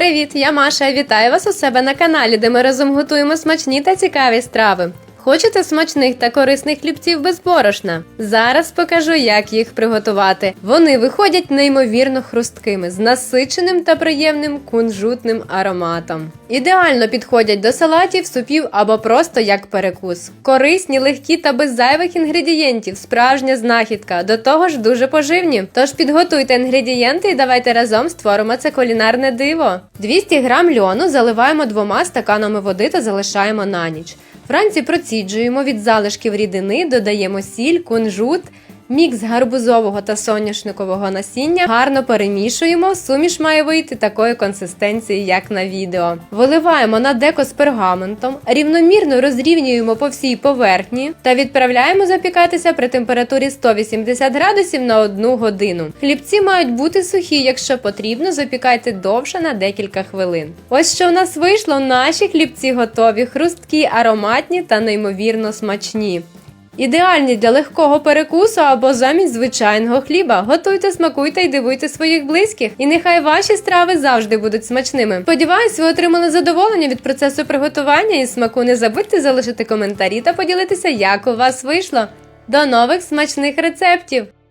Привіт, я Маша. Вітаю вас у себе на каналі, де ми разом готуємо смачні та цікаві страви. Хочете смачних та корисних хлібців без борошна? Зараз покажу, як їх приготувати. Вони виходять неймовірно хрусткими, з насиченим та приємним кунжутним ароматом. Ідеально підходять до салатів, супів або просто як перекус. Корисні, легкі та без зайвих інгредієнтів. Справжня знахідка. До того ж дуже поживні. Тож підготуйте інгредієнти і давайте разом створимо це кулінарне диво. 200 грам льону заливаємо двома стаканами води та залишаємо на ніч. Вранці проціджуємо від залишків рідини, додаємо сіль, кунжут, мікс гарбузового та соняшникового насіння, гарно перемішуємо. Суміш має вийти такої консистенції, як на відео. Виливаємо на деко з пергаментом, рівномірно розрівнюємо по всій поверхні та відправляємо запікатися при температурі 180 градусів на 1 годину. Хлібці мають бути сухі, якщо потрібно, запікайте довше на декілька хвилин. Ось що в нас вийшло. Наші хлібці готові, хрусткі, ароматні та неймовірно смачні. Ідеальні для легкого перекусу або замість звичайного хліба. Готуйте, смакуйте і дивуйте своїх близьких. І нехай ваші страви завжди будуть смачними. Сподіваюсь, ви отримали задоволення від процесу приготування і смаку. Не забудьте залишити коментарі та поділитися, як у вас вийшло. До нових смачних рецептів!